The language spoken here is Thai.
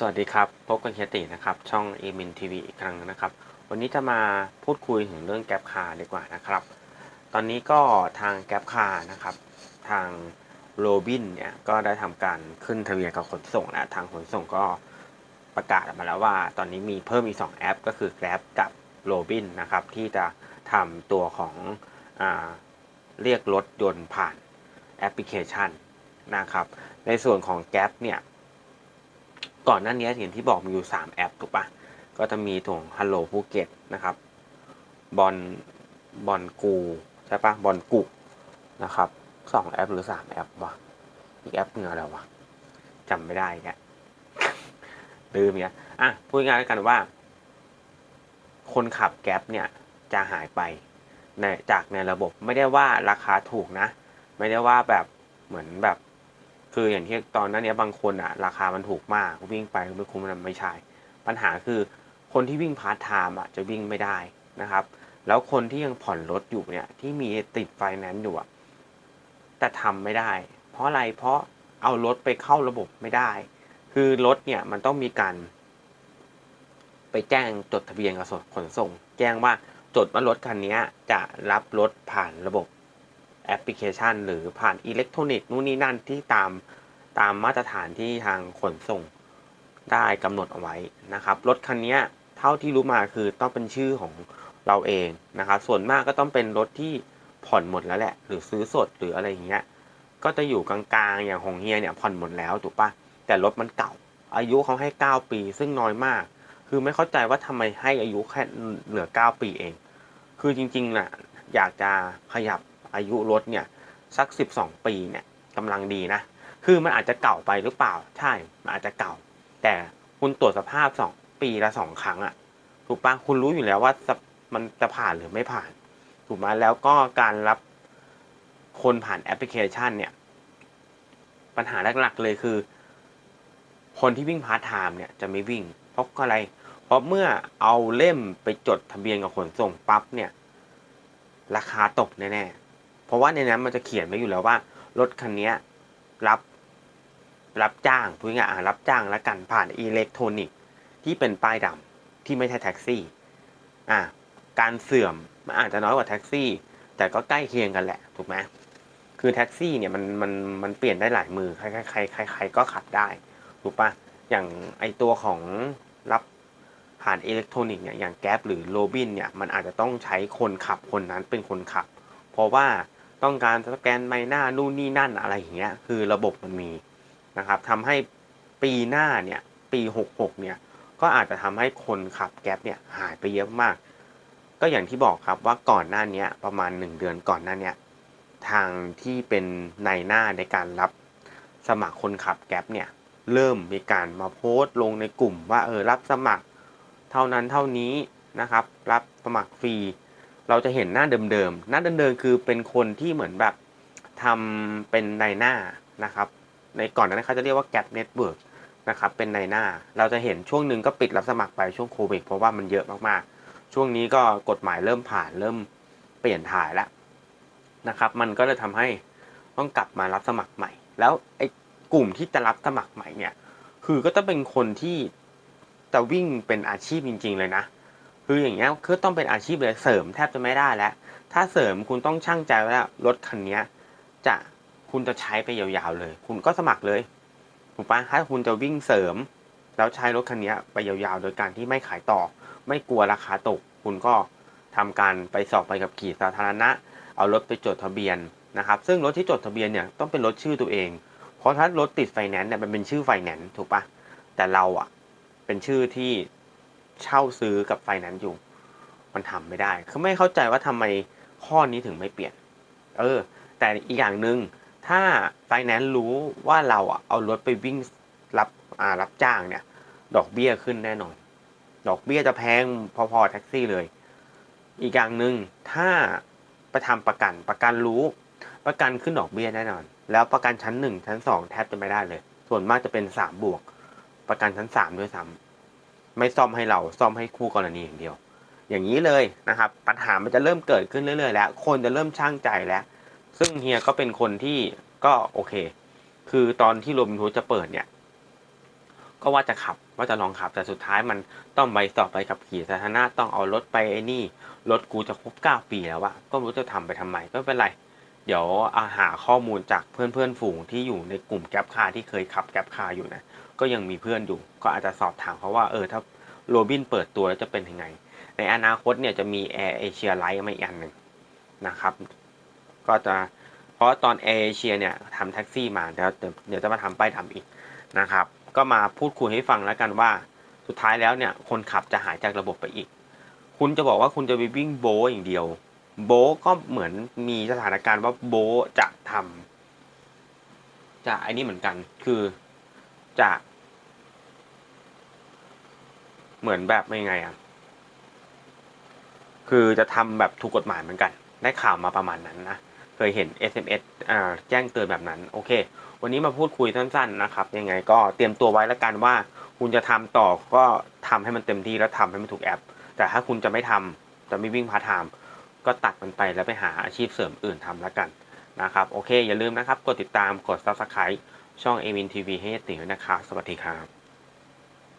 สวัสดีครับพบกันเฮียตินะครับ ช่องเอมินทีวีอีกครั้งนะครับ วันนี้จะมาพูดคุยถึงเรื่องแก๊ปคาร์ดีกว่านะครับ ตอนนี้ก็ทางแก๊ปคาร์นะครับ ทางโรบินเนี่ยก็ได้ทำการขึ้นทะเบียนกับขนส่งแล้วทางขนส่งก็ประกาศออกมาแล้วว่า ตอนนี้มีเพิ่มอีก 2 แอป ก็คือ Grab กับโรบินนะครับ ที่จะทำตัวของอเรียกรถยนต์ผ่านแอปพลิเคชันนะครับ ในส่วนของ Grab เนี่ย ก่อนหน้านี้อย่างที่บอกมีอยู่ 3 แอปถูกปะก็จะมีถุง Hello ภูเก็ตนะครับบอลบอลกูใช่ปะบอลกุนะครับสองแอปหรือ3แอปวะอีกแอปหนึงอะไรวะจำไม่ได้แกลืมเนี่ยอะพูดง่ายกันว่า คนขับแก๊ปเนี่ยจะหายไปในจากในระบบไม่ได้ว่าราคาถูกนะ ไม่ได้ว่าแบบเหมือนแบบ คืออย่างที่ตอนนั้นเนี้ยบางคนอะ ราคามันถูกมากวิ่งไปไม่คุ้มมันไม่ใช่ ปัญหาคือคนที่วิ่งพาร์ทไทม์อะจะวิ่งไม่ได้นะครับ แล้วคนที่ยังผ่อนรถอยู่เนี่ยที่มีติดไฟแนนซ์อยู่อะแต่ทำไม่ได้ เพราะอะไรเพราะเอารถไปเข้าระบบไม่ได้ คือรถเนี่ยมันต้องมีการ ไปแจ้งจดทะเบียนกับขนส่ง แจ้งว่าจดว่ารถคันนี้จะรับรถผ่านระบบ แอปพลิเคชัน หรือผ่านอิเล็กทรอนิกส์นู่นนี่นั่นที่ตามตามมาตรฐานที่ทางขนส่งได้กำหนดเอาไว้นะครับ รถคันนี้เท่าที่รู้มาคือต้องเป็นชื่อของเราเองนะครับ ส่วนมากก็ต้องเป็นรถที่ผ่อนหมดแล้วแหละ หรือซื้อสดหรืออะไรอย่างเงี้ยก็จะอยู่กลางๆอย่างของเฮียเนี่ยผ่อนหมดแล้วถูกปะแต่รถมันเก่า อายุเขาให้ 9 ปี ซึ่งน้อยมาก คือไม่เข้าใจว่าทำไมให้อายุแค่เหลือ 9 ปีเอง คือจริงๆน่ะอยากจะขยับ อายุรถเนี่ยสัก 12 ปีเนี่ยกำลังดีนะ คือมันอาจจะเก่าไปหรือเปล่า ใช่ มันอาจจะเก่า แต่คุณตรวจสภาพ 2 ปีละสองครั้งอะถูกปะคุณรู้อยู่แล้วว่ามันจะผ่านหรือไม่ผ่าน ถูกไหมแล้วก็การรับคนผ่านแอปพลิเคชันเนี่ย ปัญหาหลักๆเลยคือ คนที่วิ่งพาร์ทไทม์เนี่ยจะไม่วิ่ง เพราะอะไร เพราะเมื่อเอาเล่มไปจดทะเบียนกับขนส่งปั๊บเนี่ย ราคาตกแน่ๆ เพราะว่าในนั้นมันจะเขียนไว้อยู่แล้วว่า รถคันนี้รับรับจ้างพูดง่ายๆรับจ้างแล้วกันผ่านอิเล็กทรอนิกส์ที่เป็นป้ายดำที่ไม่ใช่แท็กซี่อะการเสื่อมมันอาจจะน้อยกว่าแท็กซี่ แต่ก็ใกล้เคียงกันแหละถูกไหมคือแท็กซี่เนี่ยมันมันมันเปลี่ยนได้หลายมือใครใครใครใครก็ขับได้ถูกปะอย่างไอตัวของรับผ่านอิเล็กทรอนิกส์เนี่ยอย่างแก๊ปหรือโรบินเนี่ยมันอาจจะต้องใช้คนขับคนนั้นเป็นคนขับ เพราะว่า ต้องการสแกนใบหน้านู่นนี่นั่นอะไรอย่างเงี้ยคือระบบมันมีนะครับทำให้ปีหน้าเนี่ยปี66เนี่ยก็อาจจะทำให้คนขับแก๊ปเนี่ยหายไปเยอะมาก ก็อย่างที่บอกครับว่าก่อนหน้านี้ประมาณ 1 เดือนก่อนหน้านี้ทางที่เป็นในหน้าในการรับสมัครคนขับแก๊ปเนี่ยเริ่มมีการมาโพสต์ลงในกลุ่มว่าเออรับสมัครเท่านั้นเท่านี้นะครับ รับสมัครฟรี เราจะเห็นหน้าเดิมๆ หน้าเดิมๆ คือเป็นคนที่เหมือนแบบทำเป็นในหน้านะครับ ในก่อนหนานั้นเขาจะเรียกว่าแก p เน็ตเวิร์กนะครับ เป็นในหน้า เราจะเห็นช่วงหนึ่งก็ปิดรับสมัครไปช่วงโควิดเพราะว่ามันเยอะมากๆ ช่วงนี้ก็กฎหมายเริ่มผ่านเริ่มเปลี่ยนถ่ายแล้วนะครับ มันก็เลยทำให้ต้องกลับมารับสมัครใหม่ แล้วไอ้กลุ่มที่จะรับสมัครใหม่เนี่ย คือก็ต้องเป็นคนที่จะวิ่งเป็นอาชีพจริง ๆ เลยนะ คืออย่างเงี้ยคือต้องเป็นอาชีพเลยเสริมแทบจะไม่ได้แล้ว ถ้าเสริมคุณต้องช่างใจว้แล้วรถคันนี้จะคุณจะใช้ไปยาวๆเลย คุณก็สมัครเลยถูกปะถ้าคุณจะวิ่งเสริม แล้วใช้รถคันนี้ไปยาวๆ โดยการที่ไม่ขายต่อ ไม่กลัวราคาตก คุณก็ทำการไปสอบไปกับขี่สาธารณะ เอารถไปจดทะเบียนนะครับ ซึ่งรถที่จดทะเบียนเนี่ยต้องเป็นรถชื่อตัวเอง เพราะถ้ารถติดไฟแนนซ์เนี่ยมันเป็นชื่อไฟแนนซ์ถูกปะแต่เราอะเป็นชื่อที่ เช่าซื้อกับไฟแนนซ์อยู่ มันทำไม่ได้คือไม่เข้าใจว่าทำไมข้อนี้ถึงไม่เปลี่ยน เออ แต่อีกอย่างหนึ่งถ้าไฟแนนซ์รู้ว่าเราอะเอารถไปวิ่งรับอ่ารับจ้างเนี่ย ดอกเบี้ยขึ้นแน่นอน ดอกเบี้ยจะแพงพอๆแท็กซี่เลย อีกอย่างหนึ่งถ้าไปทำประกันประกันรู้ ประกันขึ้นดอกเบี้ยแน่นอน แล้วประกันชั้นหนึ่งชั้นสองแทบจะไม่ได้เลย ส่วนมากจะเป็นสามบวก ประกันชั้นสามด้วยซ้ำ ไม่ซ่อมให้เราซ่อมให้คู่กรณีอย่างเดียว อย่างนี้เลยนะครับ ปัญหามันจะเริ่มเกิดขึ้นเรื่อยๆ แล้ว คนจะเริ่มช่างใจแล้ว ซึ่งเฮียก็เป็นคนที่ก็โอเค คือตอนที่โรบินฮูดจะเปิดเนี่ย ก็ว่าจะขับว่าจะลองขับแต่สุดท้ายมันต้องใบสอบใบขับขี่สาธารณะต้องเอารถไปไอ้นี่รถกูจะครบเก้าปีแล้วอะก็ไม่รู้จะทำไปทำไมก็ไม่เป็นไรเดี๋ยวอาหาข้อมูลจากเพื่อนเพื่อนๆฝูงที่อยู่ในกลุ่มแก๊ปคาร์ที่เคยขับแก๊ปคาร์อยู่นะ ก็ยังมีเพื่อนอยู่ ก็อาจจะสอบถามเขาว่าเออถ้าโรบินเปิดตัวแล้วจะเป็นยังไง ในอนาคตเนี่ยจะมีแอร์เอเชียไลท์มาอีกอันหนึ่งนะครับ ก็จะเพราะตอนแอร์เอเชียเนี่ยทำแท็กซี่มาเดี๋ยวเดี๋ยวจะมาทำป้ายดำอีกนะครับ ก็มาพูดคุยให้ฟังแล้วกันว่าสุดท้ายแล้วเนี่ยคนขับจะหายจากระบบไปอีก คุณจะบอกว่าคุณจะไปวิ่งโบอย่างเดียว โบก็เหมือนมีสถานการณ์ว่าโบจะทำจะไอ้นี่เหมือนกัน คือจะ เหมือนแบบยังไงอะคือจะทำแบบถูกกฎหมายเหมือนกัน ได้ข่าวมาประมาณนั้นนะ เคยเห็น SMS อ่าแจ้งเตือนแบบนั้น โอเค วันนี้มาพูดคุยสั้น ๆ นะครับ ยังไงก็เตรียมตัวไว้แล้วกันว่า คุณจะทำต่อก็ทำให้มันเต็มที่แล้วทำให้มันถูกแอป แต่ถ้าคุณจะไม่ทำจะไม่วิ่งพาร์ทไทม์ก็ตัดมันไปแล้วไปหาอาชีพเสริมอื่นทำแล้วกันนะครับ โอเค อย่าลืมนะครับ กดติดตาม กด subscribe ช่อง a m i n TV ให้ติวนะครับ สวัสดีครับ